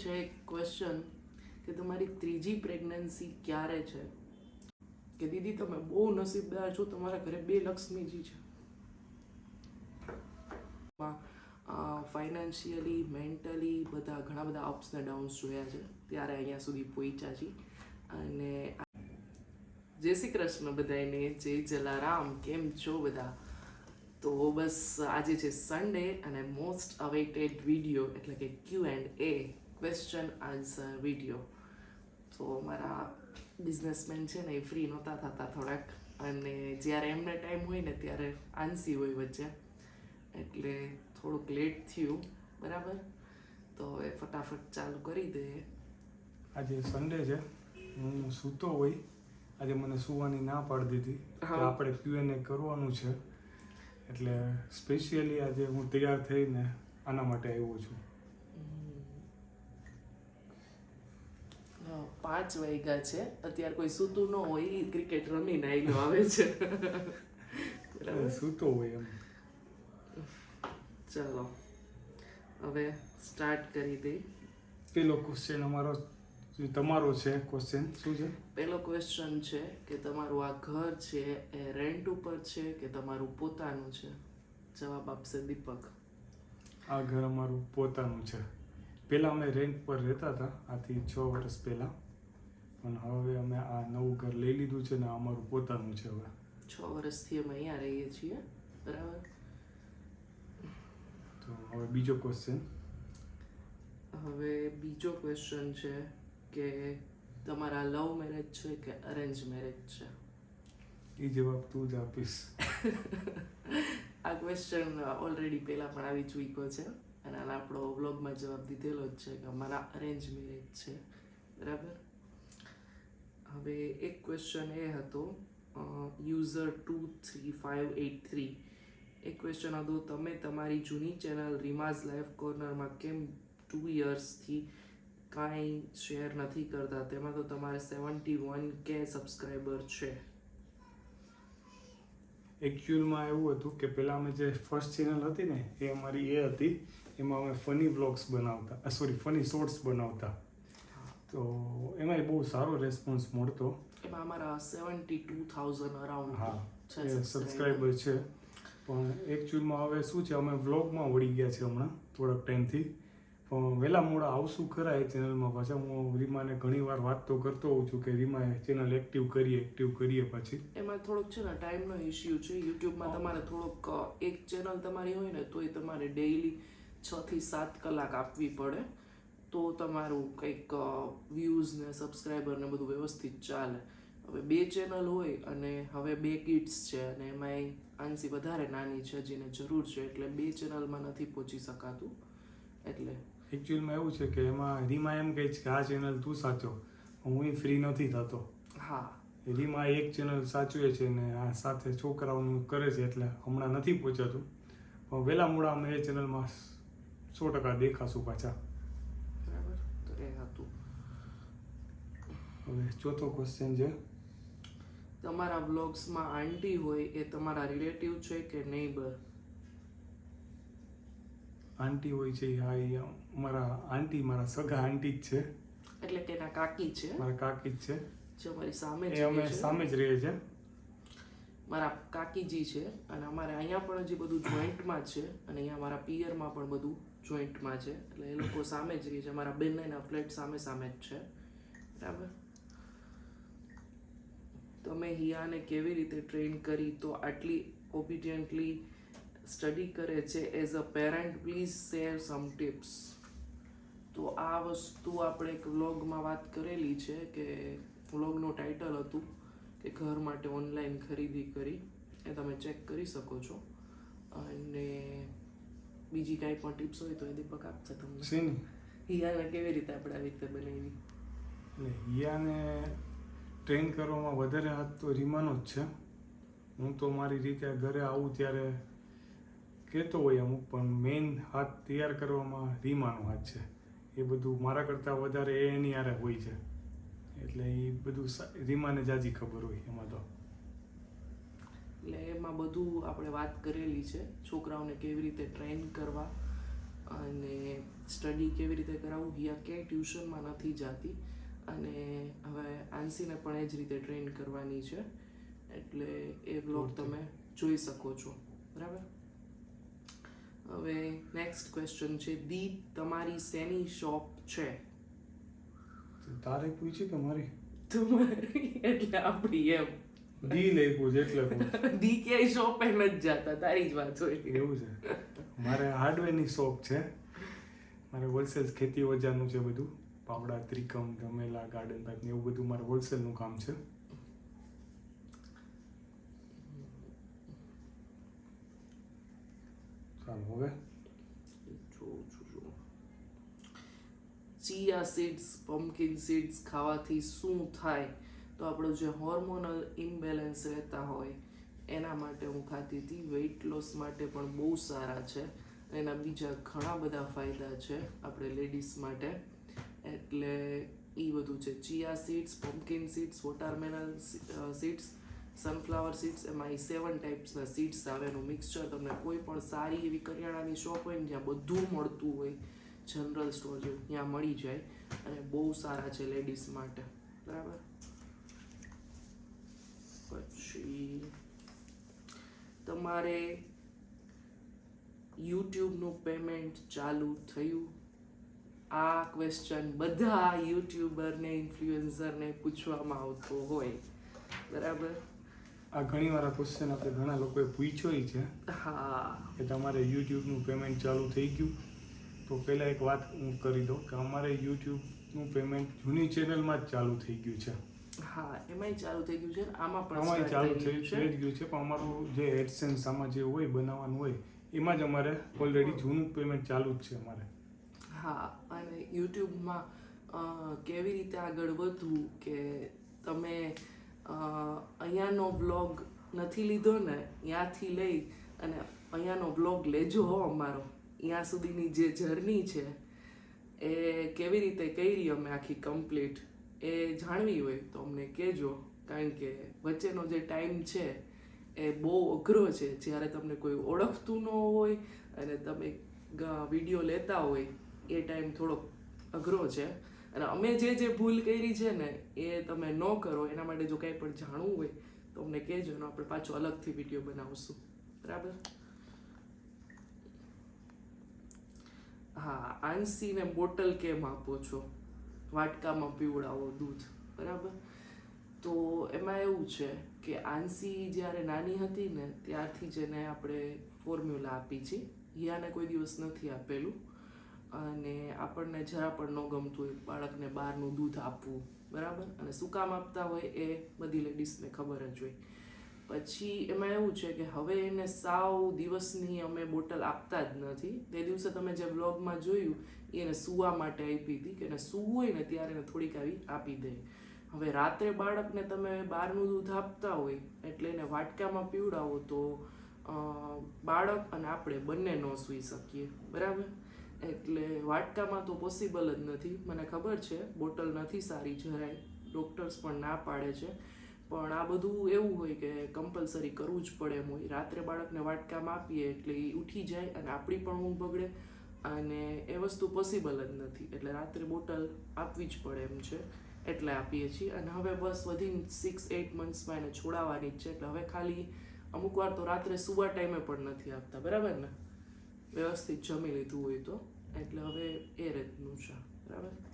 છે એક ક્વેશ્ચન કે તમારી ત્રીજી પ્રેગ્નન્સી ક્યારે છે? કે દીદી, તમે બહુ નસીબદાર છો, તમારા ઘરે બે લક્ષ્મીજી છે. ફાઇનાન્શિયલી મેન્ટલી બધા ઘણા બધા અપ્સ ને ડાઉન્સ જોયા છે. ત્યારે અહીંયા સુધી પહોંચ્યા છીએ. અને જય શ્રી કૃષ્ણ બધાને જય જલારામ, કેમ છો બધા? તો બસ આજે છે સન્ડે અને મોસ્ટ અવેટેડ વીડિયો એટલે કે Q and A question answer video તો મારા બિઝનેસમેન છે ને એ ફ્રી નહોતા થતા થોડાક. અને જ્યારે એમને ટાઈમ હોય ને ત્યારે આંસી હોય વચ્ચે. એટલે થોડુંક લેટ થયું બરાબર? તો હવે ફટાફટ ચાલુ કરી દે. આજે સન્ડે છે. હું સૂતો હોય. આજે મને સુવાની ના પાડી દીધી. કે. આપણે ક્યુએનએ કરવાનું છે. એટલે સ્પેશિયલી આજે હું તૈયાર થઈને આના માટે આવ્યો છું. પાંચ વાગ્યા છે. અત્યારે કોઈ સૂતું ન હોય એ ક્રિકેટ રમીને આવેલો આવે છે. સૂતો હોય એમ. ચાલો. હવે સ્ટાર્ટ કરી દઈ પેલો ક્વેશ્ચન અમારો તમારો છે ક્વેશ્ચન શું છે? પહેલો ક્વેશ્ચન છે કે તમારું આ ઘર છે એ રેન્ટ ઉપર છે કે તમારું પોતાનું છે? જવાબ આપશે દીપક. આ ઘર અમારું પોતાનું છે. પહેલાં અમે રેન્ટ પર રહેતા હતા આથી છ વર્ષ પહેલાં પણ હવે અમે આ નવું ઘર લઈ લીધું છે ને અમારું પોતાનું છે હવે છ વર્ષથી અમે અહીંયા રહીએ છીએ બરાબર તો હવે બીજો ક્વેશ્ચન હવે બીજો ક્વેશ્ચન છે કે તમારા લવ મેરેજ છે કે અરેન્જ મેરેજ છે એ જવાબ તું જ આપીશ આ ક્વેશ્ચન ઓલરેડી પહેલાં પણ આવી ચૂક્યો છે અને આને આપણો વ્લોગમાં જવાબ દીધેલો જ છે કે અમારા અરેન્જ મેરેજ છે. બરાબર? હવે એક ક્વેશ્ચન એ હતો user two three five eight three એક ક્વેશ્ચન હતો, તમે તમારી જૂની ચેનલ રીમાઝ લાઈફ કોર્નરમાં કેમ ટુ યર્સથી કાંઈ શેર નથી કરતા? તેમાં તો તમારે સેવન્ટી વન કે સબસ્ક્રાઈબર છે. એકચ્યુઅલમાં એવું હતું કે પહેલાં અમે જે ફર્સ્ટ ચેનલ હતી ને, એ અમારી એ હતી. એમાં અમે ફની વ્લોગ્સ બનાવતા સોરી ફની શોર્ટ્સ બનાવતા તો એમાંય બહુ સારો રેસ્પોન્સ મળતો એમાં અમારા સેવન્ટી ટુ થાઉઝન્ડ અરાઉન્ડ હા છે એ સબસ્ક્રાઈબર છે પણ એકચ્યુઅલમાં હવે શું છે અમે વ્લોગમાં વળી ગયા છે હમણાં થોડાક ટાઈમથી પણ વહેલા મોડા આવશું ખરા એ ચેનલમાં પાછા હું રીમાને ઘણી વાર વાત તો કરતો હોઉં છું કે રીમા ચેનલ એક્ટિવ કરીએ એક્ટિવ કરીએ પછી એમાં થોડોક છે ને ટાઈમનો ઇશ્યુ છે યુટ્યુબમાં તમારે થોડોક એક ચેનલ તમારી હોય ને તોય તમારે ડેઈલી છ થી સાત કલાક આપવી પડે. તો તમારું કંઈક વ્યૂઝ ને સબસ્ક્રાઈબર ને બધું વ્યવસ્થિત ચાલે. હવે બે ચેનલ હોય અને હવે બે કિડ્સ છે અને એમાંય આંસી વધારે નાની છે જેને જરૂર છે એટલે બે ચેનલમાં નથી પહોંચી શકાતું. એટલે એકચ્યુઅલમાં એવું છે કે એમાં રીમા એમ કહે છે કે આ ચેનલ તું સાચો હું ફ્રી નથી થતો. હા. રીમા એક ચેનલ સાચવે છે ને આ સાથે છોકરાઓનું કરે છે એટલે હમણાં નથી પહોંચાતું. પણ વહેલા મોડા અમે એ ચેનલમાં સો ટકા દેખાશું પાછા. બરાબર? તો એ હતું. હવે ચોથો ક્વેશ્ચન છે. તમારા બ્લોગ્સમાં આંટી હોય એ તમારા રિલેટિવ છે કે નેબર આંટી હોય છે હા એ મારા આંટી મારા સગા આંટી જ છે. એટલે કે એના કાકી છે? મારા કાકી જ છે. જે અમારી સામે જ અમે સામે જ રહે છે મારા કાકીજી છે અને અમારે અહીંયા પણ જે બધું જોઈન્ટમાં છે અને અહીંયા મારા પિયરમાં પણ બધું જોઈન્ટમાં છે. એટલે એ લોકો સામે જ રહે છે. મારા બંનેના ફ્લેટ સામે સામે જ છે. બરાબર? તમે હિયાને કેવી રીતે ટ્રેન કરી? તો આટલી ઓબિડિયન્ટલી સ્ટડી કરે છે. As a parent please share some tips તો આ વસ્તુ આપણે એક વ્લોગમાં વાત કરેલી છે કે વ્લોગનું ટાઇટલ હતું કે ઘર માટે ઓનલાઈન ખરીદી કરી. એ તમે ચેક કરી શકો છો. અને બીજી કાંઈ પણ ટિપ્સ હોય તો એ દીપક આપશે તમને. શેની? હિયાને કેવી રીતે આપણે આવી રીતે બનાવી? એટલે હિયાને ટ્રેન કરવામાં વધારે હાથ તો રીમાનો જ છે. હું તો મારી રીતે ઘરે આવું ત્યારે કહેતો હોય અમુક પણ મેઇન હાથ તૈયાર કરવામાં રીમાનો હાથ છે. એ બધું મારા કરતાં વધારે એની આરે હોય છે. એટલે એ બધું રીમાને જાજી ખબર હોય એમાં તો. એટલે એમાં બધું આપણે વાત કરેલી છે છોકરાઓને કેવી રીતે ટ્રેન કરવા અને સ્ટડી કેવી રીતે કરાવવું હિયા ક્યાંય ટ્યુશનમાં નથી જાતી અને હવે આંસીને પણ એ જ રીતે ટ્રેન કરવાની છે એટલે એ બ્લોગ તમે જોઈ શકો છો. બરાબર? હવે નેક્સ્ટ ક્વેશ્ચન છે દીપ તમારી શેની શોપ છે? તારે પૂછી કે મારી તમારી એટલે આપણી એમ. ડી લખ્યું છે એટલે ડી કે શોપ શોપે નથી જતા તારી જ વાત હોય. એવું છે. મારે હાર્ડવેરની શોપ છે. મારે હોલસેલ ખેતી ઓજારનું છે બધું. પાવડા ત્રિકમ ગમેલા ગાર્ડન પાઇપ એવું બધું મારે હોલસેલનું કામ છે. ચાલો હવે. જો ચિયા સીડ્સ પમ્પકિન સીડ્સ ખાવાથી શું થાય? તો આપણો જે હોર્મોનલ ઇમ્બેલેન્સ રહેતા હોય, એના માટે હું ખાતી હતી. વેઇટ લોસ માટે પણ બહુ સારા છે. એના બીજા ઘણા બધા ફાયદા છે આપણે લેડીઝ માટે. એટલે એ બધું છે. Chia seeds pumpkin seeds watermelon seeds sunflower seeds એમાં એ સેવન ટાઈપ્સના સીડ્સ આવે. એનું મિક્સચર તમને કોઈ પણ સારી એવી કરિયાણાની શોપ હોય ને જ્યાં બધું મળતું હોય જનરલ સ્ટોર જેવું, ત્યાં મળી જાય. અને બહુ સારા છે લેડીઝ માટે. બરાબર? પછી તમારે યુટ્યુબનું પેમેન્ટ ચાલુ થયું. આ ક્વેશ્ચન બધા યુટ્યુબરને ઇન્ફ્લુએન્સરને પૂછવામાં આવતો હોય. બરાબર? આ ઘણી વાર આ ક્વેશ્ચન આપણે ઘણા લોકોએ પૂછ્યો છે હા. કે તમારે યુટ્યુબનું પેમેન્ટ ચાલુ થઈ ગયું. તો પહેલાં એક વાત હું કરી દઉં કે અમારે યુટ્યુબનું પેમેન્ટ જૂની ચેનલમાં જ ચાલુ થઈ ગયું છે. હા એમાંય ચાલુ થઈ ગયું છે આમાં પણ આમાંય ચાલુ થઈ ગયું છે. પણ અમારું જે એડસેન્સ આમાં જે હોય બનાવવાનું હોય એમાં જ અમારે ઓલરેડી જૂનું પેમેન્ટ ચાલુ જ છે અમારે. હા અને યુટ્યુબમાં કેવી રીતે આગળ વધવું કે તમે અહીંયાનો બ્લોગ નથી લીધો ને ત્યાંથી લઈ અને અહીંયાનો બ્લોગ લેજો હો અમારો. ત્યાં સુધીની જે જર્ની છે એ કેવી રીતે કરી અમે આખી કમ્પ્લીટ એ જાણવી હોય તો અમને કહેજો, કારણ કે વચ્ચેનો જે ટાઈમ છે એ બહુ અઘરો છે. જ્યારે તમને કોઈ ઓળખતું ન હોય અને તમે વીડિયો લેતા હોય, એ ટાઈમ થોડો અઘરો છે. અને અમે જે જે ભૂલ કરી છે ને, એ તમે ન કરો. એના માટે જો કાંઈ પણ જાણવું હોય તો અમને કહેજો ને આપણે પાછો અલગથી વીડિયો બનાવશું. બરાબર? હા, આંસીને બોટલ કેમ આપો છો? વાટકામાં પીવડાવો દૂધ, બરાબર? તો એમાં એવું છે કે આંસી જ્યારે નાની હતી ને, ત્યારથી જ એને આપણે ફોર્મ્યુલા આપી છે. હિયાને કોઈ દિવસ નથી આપેલું. અને આપણને જરા પણ ન ગમતું હોય બાળકને બહારનું દૂધ આપવું, બરાબર? અને શું કામ આપતા હોય એ બધી લેડીઝને ખબર જ હોય. પછી એમાં એવું છે કે હવે એને સાવ દિવસની અમે બોટલ આપતા જ નથી. તે દિવસે તમે જે વ્લોગમાં જોયું એને સૂવા માટે આપી હતી કે એને સૂવું હોય ને ત્યારે એને થોડીક આવી આપી દે. હવે રાત્રે બાળકને તમે બહારનું દૂધ આપતા હોય, એટલે એને વાટકામાં પીવડાવો તો બાળક અને આપણે બંને ન સૂઈ શકીએ. બરાબર? એટલે વાટકામાં તો પોસિબલ જ નથી. મને ખબર છે, બોટલ નથી સારી જરાય. ડોક્ટર્સ પણ ના પાડે છે. પણ આ બધું એવું હોય કે કમ્પલસરી કરવું જ પડે એમ હોય. રાત્રે બાળકને વાટકામાં આપીએ એટલે એ ઉઠી જાય અને આપણી પણ ઊંઘ બગડે અને એ વસ્તુ પોસિબલ જ નથી. એટલે રાત્રે બોટલ આપવી જ પડે એમ છે. એટલે આપીએ છીએ. અને હવે બસ વધીને સિક્સ એઇટ મંથ્સમાં એને છોડાવવાની જ છે. એટલે હવે ખાલી અમુક વાર તો રાત્રે સુવા ટાઈમે પણ નથી આપતા. બરાબર ને? વ્યવસ્થિત જમી લીધું હોય તો. એટલે હવે એ રીતનું છે. બરાબર?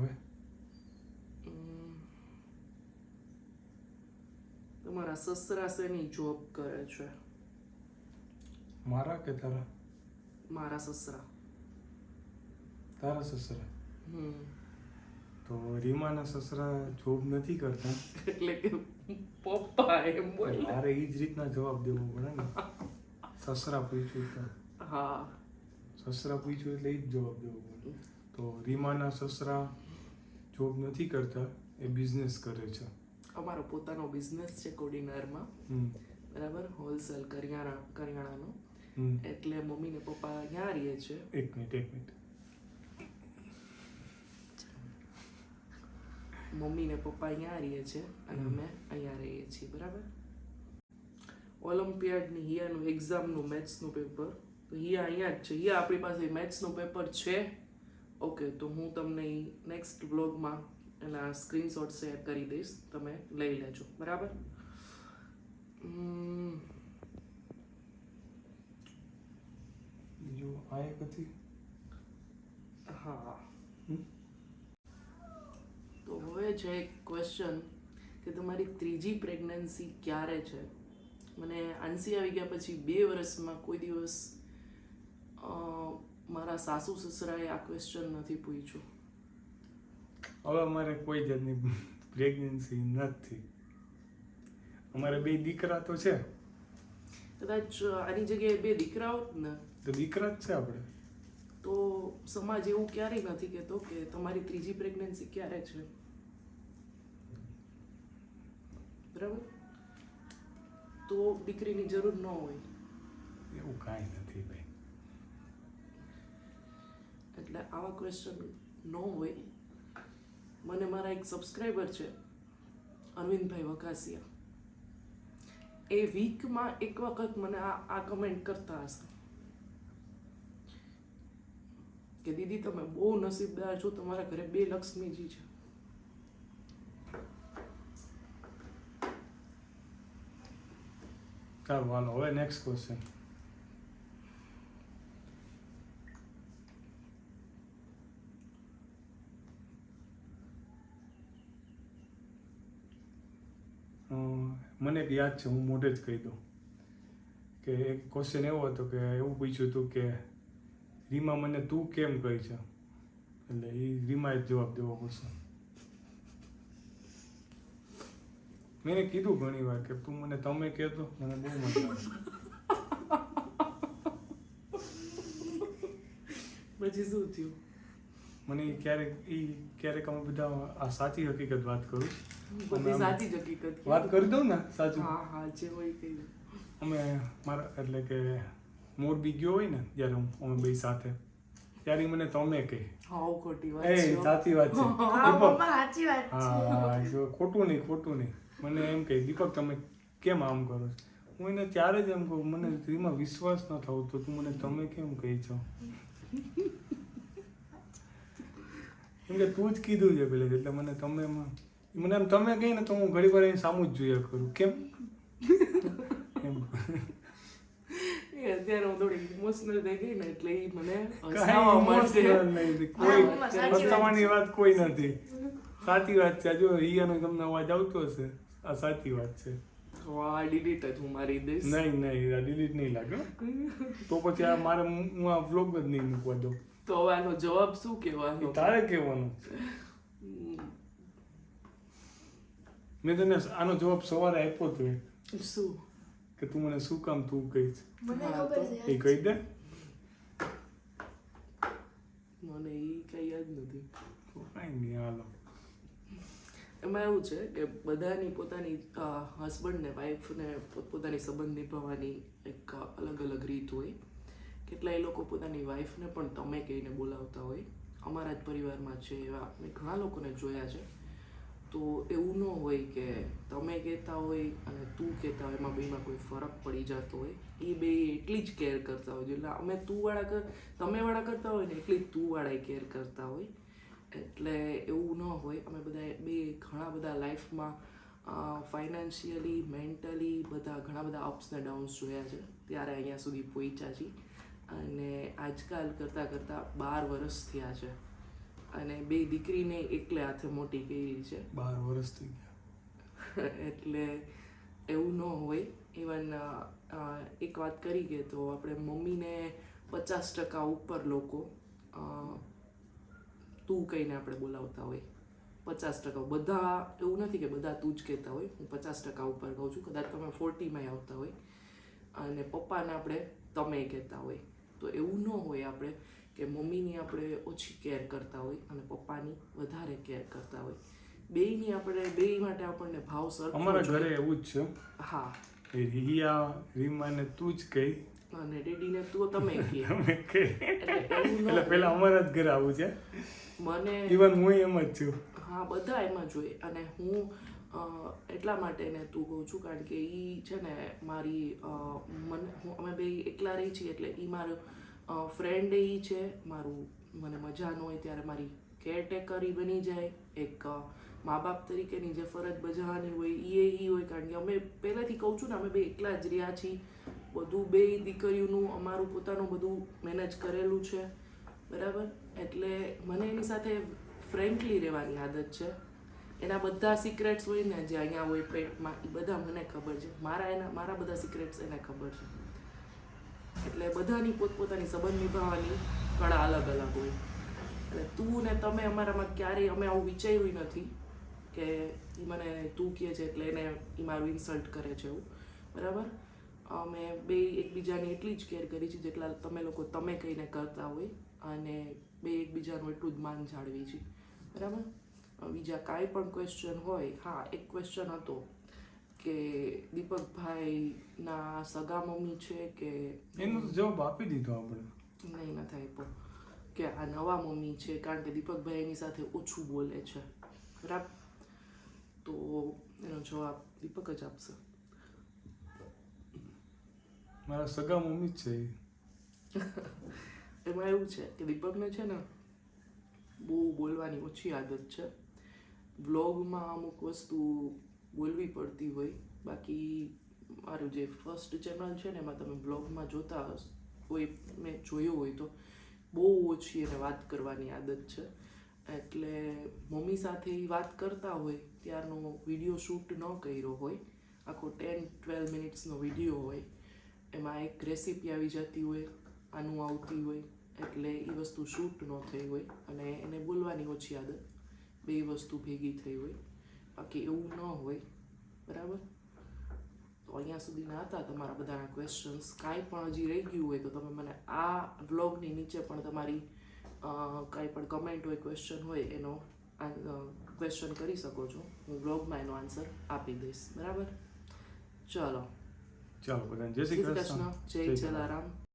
હવે તમારા સસરા શેની જોબ કરે છે મારા કે તારા મારા સસરા તારા સસરા હમ તો રીમાના સસરા જોબ નથી કરતા એટલે કે પપ્પા એમ બોલે મારે એ જ રીતના જવાબ દેવો પડે ને સસરા પૂછ્યું હા સસરા પૂછ્યું એટલે એ જ જવાબ દેવો પડે તો રીમાના સસરા જોબ નથી કરતા એ બિઝનેસ કરે છે. અમારો પોતાનો બિઝનેસ છે કોડીનારમાં બરાબર? હોલસેલ કરિયાણા કરિયાણાનો. એટલે મમ્મી ને પપ્પા ક્યાં રહીએ છે? એક મિનિટ એક મિનિટ. મમ્મી ને પપ્પા અહીંયા રહીએ છે અને અમે અહીંયા રહીએ છીએ બરાબર? ઓલિમ્પિયાડની હિયાનું એક્ઝામનું મેથ્સનું પેપર તો હિયા અહીંયા જ છે. હિયા આપણી પાસે મેથ્સનું પેપર છે. ઓકે તો હું તમને નેક્સ્ટ બ્લોગમાં એના સ્ક્રીનશોટ શેર કરી દઈશ. તમે લઈ લેજો. બરાબર? બીજું આ એક હતી. હા? તો હવે છે એક ક્વેશ્ચન કે તમારી ત્રીજી પ્રેગ્નન્સી ક્યારે છે? મને આંસી આવી ગયા પછી બે વર્ષમાં કોઈ દિવસ અ, મારા સાસુ સસરાએ આ ક્વેશ્ચન નથી પૂછ્યું હવે અમારે કોઈ જાતની પ્રેગ્નન્સી નથી અમારે બે દીકરા તો છે કદાચ આની જગ્યાએ બે દીકરા હોત ને તો દીકરા જ છે આપણે તો સમાજ એવું ક્યારેય નથી કહેતો કે તમારી ત્રીજી પ્રેગ્નન્સી ક્યારે છે બરાબર તો દીકરીની જરૂર ન હોય એવું કાંઈ નથી ભાઈ એટલે આવા ક્વેશ્ચન ન હોય. મને મારા એક સબસ્ક્રાઈબર છે, અરવિંદભાઈ વકાસિયા એ વીકમાં એક વખત મને આ આ કમેન્ટ કરતા હશે. કે દીદી, તમે બહુ નસીબદાર છો, તમારા ઘરે બે લક્ષ્મીજી છે. ચાલો, હાલો, હવે નેક્સ્ટ ક્વેશ્ચન મને એક યાદ છે હું મોઢે જ કહી દઉં. કે એક ક્વેશ્ચન એવો હતો કે એવું પૂછ્યું હતું કે રીમા મને તું કેમ કહી છે? એટલે એ રીમાએ જ જવાબ દેવો પડશે. મેં એને કીધું ઘણી વાર કે તું મને તમે કહેતો મને બહુ મજા પછી શું થયું? મને ક્યારેક એ ક્યારેક અમે બધા આ સાચી હકીકત વાત કરું બધી સાચી જ હકીકત વાત કરી દઉં ને સાચું. હા હા જે હોય કઈ અમે મારા એટલે કે મોરબી ગયો હોય ને જ્યારે હું અમે બે સાથે ત્યારે મને તમે કહે. હાઉ ખોટી વાત છે. સાચી વાત છે. હા દીપક. સાચી વાત છે. હા જો ખોટું નહીં ખોટું નહીં. મને એમ કહે દીપક તમે કેમ આમ કરો છો? હું એને ત્યારે જ એમ કહું મને એમાં વિશ્વાસ ન થવો તો તું મને તમે કેમ કહી છો? કેમ કે તું જ કીધું છે પેલે એટલે મને તમે એમાં મને એમ તમે કહી ને તો હું ઘણી વાર એની સામું જ જોયા કરું. કેમ? એમ. અત્યારે હું થોડી ઇમોશનલ થઈ ગઈ ને એટલે મને હસાવવા મળશે કોઈ હા, વાત. કોઈ નથી. સાચી વાત છે. જો રિયાનો તમને અવાજ આવતો હશે આ સાચી વાત છે. તો આ ડિલીટ જ હું મારી દઈશ. નહીં નહીં આ ડિલીટ નહીં લાગે તો પછી આ મારે હું આ વ્લોગ જ નહીં મૂકવા દઉં. તો હવે આનો જવાબ શું કહેવાનો? તારે કહેવાનું મેં તને આનો જવાબ સવારે આપ્યો તો શું? કે તું મને શું કામ તું કહીશ. એ કહી દે. મને એ કઈ યાદ નથી. કઈ કાંઈ નહીં હાલો. એમાં એવું છે કે બધાની પોતાની હસબન્ડ ને વાઈફ ને પોતપોતાની સંબંધ નિભાવવાની એક અલગ અલગ રીત હોય. કેટલાય લોકો પોતાની વાઈફને પણ તમે કહીને બોલાવતા હોય. અમારા જ પરિવારમાં છે એવા મેં ઘણા લોકોને જોયા છે. તો એવું ન હોય કે તમે કહેતા હોય અને તું કહેતા હોય, એમાં બેમાં કોઈ ફરક પડી જતો હોય. એ બે એટલી જ કેર કરતા હોય એટલે અમે તું વાળા કર, તમે વાળા કરતા હોય ને એટલી જ તું વાળા કેર કરતા હોય. એટલે એવું ન હોય. અમે બધા બે ઘણા બધા લાઈફમાં ફાઇનાન્શિયલી મેન્ટલી બધા ઘણા બધા અપ્સ ને ડાઉન્સ જોયા છે. ત્યારે અહીંયા સુધી પહોંચ્યા છીએ. અને આજકાલ કરતાં કરતાં બાર વર્ષ થયા છે. અને બે દીકરીને એકલે હાથે મોટી કરી છે. બાર વર્ષ થઈ ગયા. એટલે એવું ન હોય. ઇવન એક વાત કરી કે તો આપણે મમ્મીને પચાસ ટકા ઉપર લોકો તું કહીને આપણે બોલાવતા હોય. પચાસ ટકા બધા એવું નથી કે બધા તું જ કહેતા હોય. હું પચાસ ટકા ઉપર કહું છું. કદાચ તમે ફોર્ટીમાં આવતા હોય. અને પપ્પાને આપણે તમે કહેતા હોય. તો એવું ન હોય આપણે કે મમ્મીની આપણે ઓછી કેર કરતા હોય અને પપ્પાની વધારે કેર કરતા હોય. બેયની આપણે બેય માટે આપણને ભાવ સર અમારા ઘરે એવું જ છે. હા. રિયા રીમાને તું જ કહી. અને ડેડીને તું તમે કહે. તમે કહે. એટલે પહેલા અમારા જ ઘરે આવું છે. મને ઇવન હું એમ જ છું. હા બધા એમાં જોઈએ. અને હું એટલા માટે એને તું કહું છું, કારણ કે એ છે ને મારી મન મને, હું, અમે બે એકલા રહી છીએ એટલે એ મારો ફ્રેન્ડ એ છે. મારું મને મજા ન હોય ત્યારે મારી કેરટેકર એ બની જાય. એક મા બાપ તરીકેની જે ફરજ બજાવવાની હોય એ એ હોય, કારણ કે અમે પહેલાંથી કહું છું ને, અમે બે એકલા જ રહ્યા છીએ. બધું બે દીકરીઓનું, અમારું પોતાનું બધું મેનેજ કરેલું છે. બરાબર? એટલે મને એની સાથે ફ્રેન્કલી રહેવાની આદત છે. એના બધા સિક્રેટ્સ હોય ને, જે અહીંયા હોય પેટમાં એ બધા મને ખબર છે. મારા એના, મારા બધા સિક્રેટ્સ એને ખબર છે. એટલે બધાની પોતપોતાની સંબંધ નિભાવવાની કળા અલગ અલગ હોય. એટલે તું ને તમે અમારામાં ક્યારેય, અમે આવું વિચાર્યું નથી કે એ મને તું કહે છે એટલે એને એ મારું ઇન્સલ્ટ કરે છે એવું. બરાબર? અમે બે એકબીજાની એટલી જ કેર કરી છે જેટલા તમે લોકો તમે કહીને કરતા હોય અને બે એકબીજાનું એટલું જ માન જાળવી છે બરાબર? બીજા કાંઈ પણ ક્વેશ્ચન હોય હા એક ક્વેશ્ચન હતો કે દીપકભાઈના સગા મમ્મી છે કે એનો જવાબ આપી દીધો આપણે. નહીં નથી આપ્યો. કે આ નવા મમ્મી છે કારણ કે દીપકભાઈ એની સાથે ઓછું બોલે છે. બરાબર? તો એનો જવાબ દીપક જ આપશે. મારા સગા મમ્મી જ છે એમાં એવું છે કે દીપકને છે ને બહુ બોલવાની ઓછી આદત છે. વ્લોગમાં અમુક વસ્તુ બોલવી પડતી હોય. બાકી મારું જે ફર્સ્ટ ચેનલ છે ને, એમાં તમે બ્લોગમાં જોતા હોય મેં જોયું હોય તો બહુ ઓછી એને વાત કરવાની આદત છે. એટલે મમ્મી સાથે એ વાત કરતા હોય, ત્યારનો વીડિયો શૂટ ન કર્યો હોય, આખો ટેન ટ્વેલ્વ મિનિટ્સનો વીડિયો હોય, એમાં એક રેસીપી આવી જતી હોય, આનું આવતી હોય, એટલે એ વસ્તુ શૂટ ન થઈ હોય, અને એને બોલવાની ઓછી આદત. બે વસ્તુ ભેગી થઈ હોય બાકી એવું ન હોય બરાબર? તો અહીંયા સુધીના હતા તમારા બધાના ક્વેશ્ચન્સ કાંઈ પણ હજી રહી ગયું હોય તો તમે મને આ બ્લોગની નીચે પણ તમારી કાંઈ પણ કમેન્ટ હોય ક્વેશ્ચન હોય એનો ક્વેશ્ચન કરી શકો છો. હું બ્લોગમાં એનો આન્સર આપી દઈશ. બરાબર? ચલો. ચાલો બધાને જય શ્રી કૃષ્ણ. જય જલારામ.